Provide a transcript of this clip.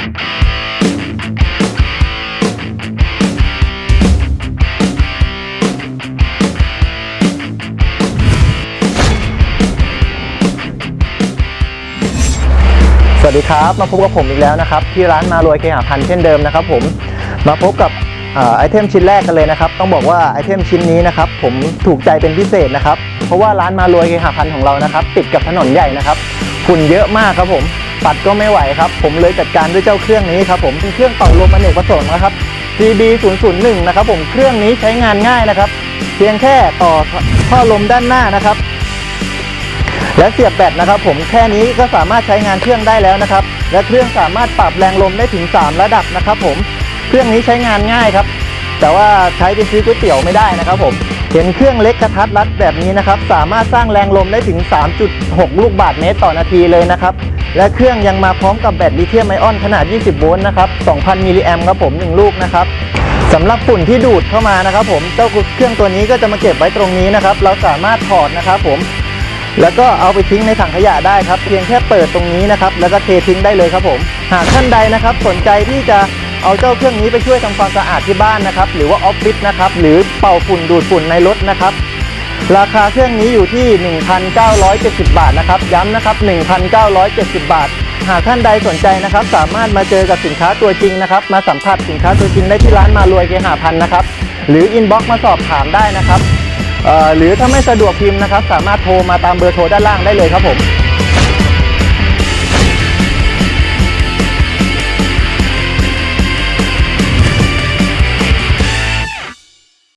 สวัสดีครับมาพบกับผมอีกแล้วนะครับที่ร้านมารวยเคหพันธ์เช่นเดิมนะครับผมมาพบกับอไอเทมชิ้นแรกกันเลยนะครับต้องบอกว่าไอเทมชิ้นนี้นะครับผมถูกใจเป็นพิเศษนะครับเพราะว่าร้านมารวยเคหพันธ์ของเรานะครับติดกับถนนใหญ่นะครับฝุ่นเยอะมากครับผม ปัดก็ไม่ไหวครับ ผมเลยจัดการด้วยเจ้าเครื่องนี้ครับผมเป็นเครื่องเป่าลมอเนกประสงค์นะครับ CB 0 0 1นะครับผมเครื่องนี้ใช้งานง่ายนะครับ เพียงแค่ต่อท่อลมด้านหน้านะครับ และเสียบแบตนะครับ ผมแค่นี้ก็สามารถใช้งานเครื่องได้แล้วนะครับ และเครื่องสามารถปรับแรงลมได้ถึง 3 ระดับนะครับ ผมเครื่องนี้ใช้งานง่ายครับ แต่ว่าใช้ไปซื้อก๋วยเตี๋ยวไม่ได้นะครับผม เห็นเครื่องเล็กกระทัดรัดแบบนี้นะครับ สามารถสร้างแรงลมได้ถึง 3.6 ลูกบาศก์เมตรต่อนาทีเลยนะครับ และเครื่องยังมาพร้อมกับแบตลิเธียมไอออนขนาด 20 โวลต์นะครับ 2,000 มิลลิแอมป์ครับผม 1 ลูกนะครับสำหรับฝุ่นที่ดูดเข้ามานะครับผม เจ้าเครื่องตัวนี้ก็จะมาเก็บไว้ตรงนี้นะครับ เราสามารถถอดนะครับผม แล้วก็เอาไปทิ้งในถังขยะได้ครับ เพียงแค่เปิดตรงนี้นะครับ แล้วก็เททิ้งได้เลยครับผม หากท่านใดนะครับสนใจที่จะ เอาเจ้าเครื่องนี้ไปช่วยทำความสะอาดที่บ้านนะครับ หรือว่าออฟฟิศนะครับหรือเป่าฝุ่นดูดฝุ่นในรถนะครับ ราคาเครื่องนี้อยู่ที่ 1,970 บาทนะครับย้ำนะครับ 1,970 บาท หากท่านใดสนใจนะครับ สามารถมาเจอกับสินค้าตัวจริงนะครับ มาสัมผัสสินค้าตัวจริงได้ที่ร้านมารวยเกหาพันนะครับ หรืออินบ็อกซ์มาสอบถามได้นะครับหรือถ้าไม่สะดวกพิมพ์นะครับ สามารถโทรมาตามเบอร์โทรด้านล่างได้เลยครับผม